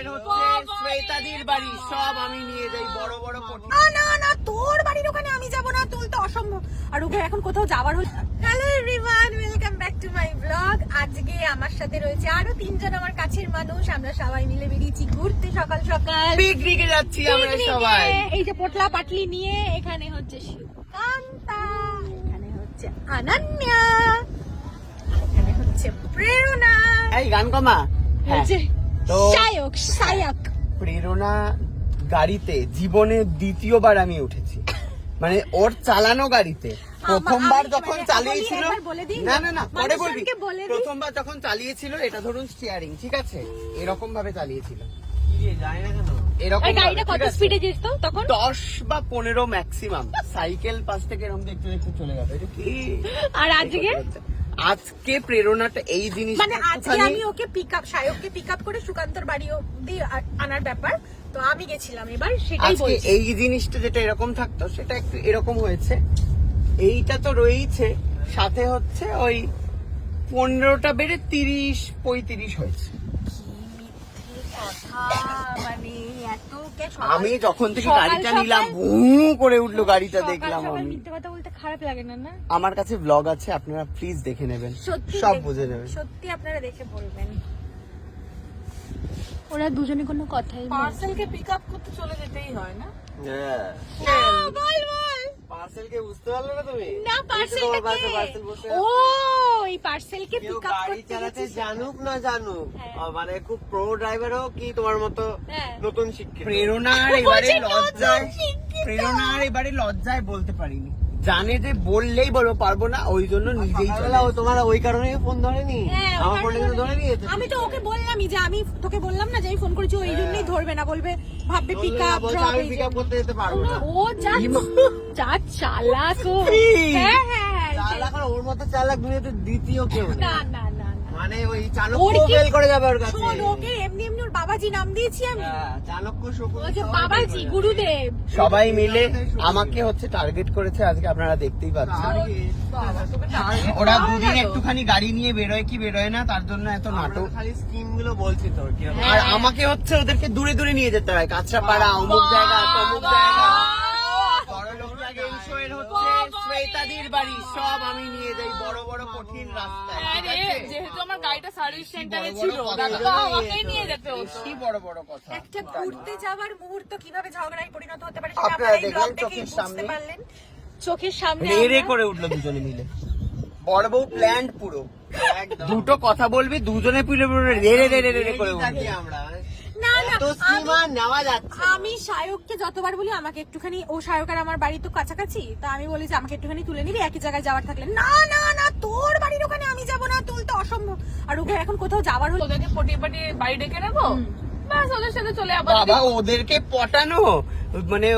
এর হচ্ছে শ্বেতাদির বাড়ি সব আমি নিয়ে যাই বড় বড় না না না তোর বাড়ির ওখানে আমি যাব না তুই তো অসম্ভব। আর ওকে এখন কোথাও যাবার হল hello everyone welcome back to my blog আজকে আমার সাথে রয়েছে আরও তিনজন আমার কাছের মানুষ। আমরা সবাই মিলে বেরিয়েছি ঘুরতে সকাল সকাল। পিকনিকে যাচ্ছি আমরা সবাই। এই যে পোটলা পাটলি নিয়ে এখানে হচ্ছে সুকান্তা এখানে হচ্ছে অনন্যা এখানে হচ্ছে প্রেরণা। এই গান কমা। হ্যাঁ। তো সায়ক সায়ক। প্রেরণা গাড়িতে জীবনে দ্বিতীয়বার আমি উঠেছি। মানে ওর চালানো গাড়িতে। প্রথমবার যখন মানে চালিয়েছিল না না? না পরে বলবি। প্রথমবার যখন চালিয়েছিল এটা ধরুন স্টিয়ারিং ঠিক আছে? এরকম ভাবে চালিয়েছিল এরকম আর গাড়িটা কত স্পিডে যেত তখন? দশ বা পনেরো ম্যাক্সিমাম সাইকেল পাশ থেকে এরকম দেখতে দেখতে চলে যাবে আর আজকে? আজকে প্রেরণাটা এই জিনিস মানে আজকে আমি ওকে পিক আপ সায়ককে পিক আপ করে সুকান্তর বাড়ি অব্দি আনার ব্যাপার। তো আমি গেছিলাম এবার সেটাই বলছি। এই জিনিসটা যেটা এরকম থাকতো সেটা একটু এরকম হয়েছে। এইটা তো রয়েছে সাথে হচ্ছে ওই পনেরোটা বেড়ে তিরিশ পঁয়ত্রিশ হয়েছে। আমি যখন থেকে গাড়িটা নিলাম ভু করে উঠল গাড়িটা দেখলাম আমি। মিথ্যে কথা বলতে খারাপ লাগে না না? আমার কাছে ব্লগ আছে আপনারা প্লিজ দেখে নেবেন। সত্যি সব বুঝে নেবেন। সত্যি আপনারা দেখে বলবেন। ওরা দুজনে কোনো কথাই পার্সেলকে পিক আপ করতে চলে যেতেই হয় না? বল পার্সেলকে বুঝতে পারলে না তুমি? না ও এই পার্সেলকে পিক আপ গাড়ি করতে চালাতে জানুক না জানুক হ্যাঁ। মানে খুব প্রো ড্রাইভার হোক কি তোমার মতো হ্যাঁ। নতুন শিক্ষিত। প্রেরণার এবারে লজ্জায় প্রেরণা প্রেরণার এবারে লজ্জায় বলতে পারিনি। জানে যে বললেই বলো পারব না ওই জন্য নিজেই চলে ও তোমার ওই কারণে ফোন ধরেনি হ্যাঁ, আমার কিন্তু আমি তো ওকে বললামই যে আমি তোকে বললাম না যে আমি ফোন করেছি ওই জন্যই ধরবে না বলবে ভাববে পিক বললে না, আপ বলছে আমি পিক করতে যেতে পারব না ও যা যা চালাক ও। হ্যাঁ হ্যাঁ হ্যাঁ। চালাক আর ওর মতো চালাক দুনিয়াতে দ্বিতীয় কেউ না না। মানে ওই ফেল করে যাবে ওর কাছে। শোন ওকে এমনি এমনি ওর বাবাজি নাম দিয়েছি আমি। হ্যাঁ, চাণক্য শকুন ও বাবাজি। গুরুদেব। সবাই মিলে আমাকে হচ্ছে টার্গেট করেছে আজকে আপনারা দেখতেই পাচ্ছেন। ওরা দুদিন একটুখানি গাড়ি নিয়ে বেরোয় কি বেরোয় না তার জন্য এত নাটক। খালি স্কিমগুলো বলছি তোর আর আমাকে হচ্ছে ওদেরকে দূরে দূরে নিয়ে যেতে হয় কাঁচরাপাড়া অমুক জায়গা তমুক জায়গা। বাড়ি সব আমি নিয়ে যাই বড় বড় কঠিন রাস্তায়। আছে? যেহেতু আমার গাড়িটা সার্ভিস সেন্টারে ছিল বড় দাদা তো কথা আমাকেই নিয়ে যেতে হতো। বেশি বড় বড় কথা একটা ঘুরতে যাওয়ার মুহূর্ত কীভাবে ঝগড়ায় পরিণত হতে পারে সেটা আপনারা এই ব্লগ দেখেই বুঝতে পারলেন। চোখের সামনে রে রে করে উঠল দুজনে মিলে। বড় বউ প্ল্যান্ড পুরো। দুটো কথা বলবি দুজনে পুরো পুরো রে রে রে রে রে করে উঠবে আমরা। আমি সায়ককে যতবার বলি আমাকে একটুখানি ও সায়ক আর আমার বাড়ি তো কাছাকাছি তা আমি বলি যে আমাকে একটুখানি তুলে নিবি একই জায়গায় যাওয়ার থাকলে। না না না তোর বাড়ির ওখানে আমি যাব না তুই তো অসম্ভব। আর ওকে এখন কোথাও যাওয়ার হলো ওদেরকে পটিয়ে পাটিয়ে বাড়ি ডেকে নেব? ব্যাস ওদের সাথে চলে যাব বাবা ওদেরকে পটানো? মানে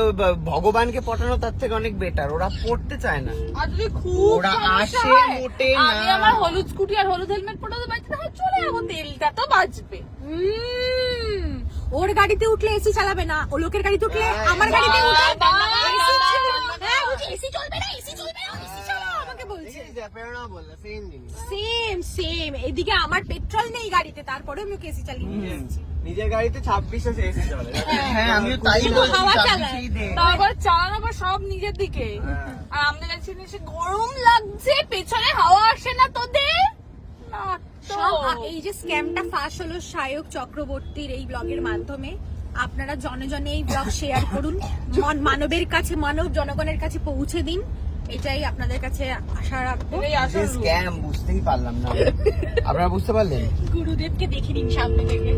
ভগবানকে পটানো তার থেকে অনেক বেটার ওরা পড়তে চায় না। আর যদি খুব ওরা আসে মোটে আমি আমার হলুদ স্কুটি আর হলুদ হেলমেট পরে তো বাড়িতে না চলে যাব তেলটা তো বাঁচবে। ওর গাড়িতে উঠলে এসি চালাবে না ও লোকের গাড়িতে উঠলে হ্যাঁ, আমার গাড়িতে না, উঠলে না, না, AC না, না, চলবে। না, না। হ্যাঁ, বলছি এসি চলবে না এসি চলবে না এসি চালাও আমাকে বলছে দেখেছিস, প্রেরণা বলল, same জিনিস। সেম সেম এদিকে আমার পেট্রোল নেই গাড়িতে তারপরে আমি ওকে এসি চালিয়ে নিয়ে এসেছি নিজের গাড়িতে ছাব্বিশে এসে চলে হ্যাঁ। আমিও তাই বলছি দে। তারপর চালানো পর সব নিজের দিকে। আর আমাদের কাছে এসে গরম লাগছে পেছনে হাওয়া আসে না তোদের? তো। এই যে স্ক্যামটা ফাঁস হলো সায়ক চক্রবর্তীর এই ব্লগের মাধ্যমে আপনারা জনে জনে এই ব্লগ শেয়ার করুন। মন- মানবের কাছে মানব জনগণের কাছে পৌঁছে দিন। এটাই আপনাদের কাছে আশা রাখব। স্ক্যাম বুঝতেই পারলাম না। আপনারা বুঝতে পারলেন? গুরুদেবকে দেখে নিন সামনে থেকে।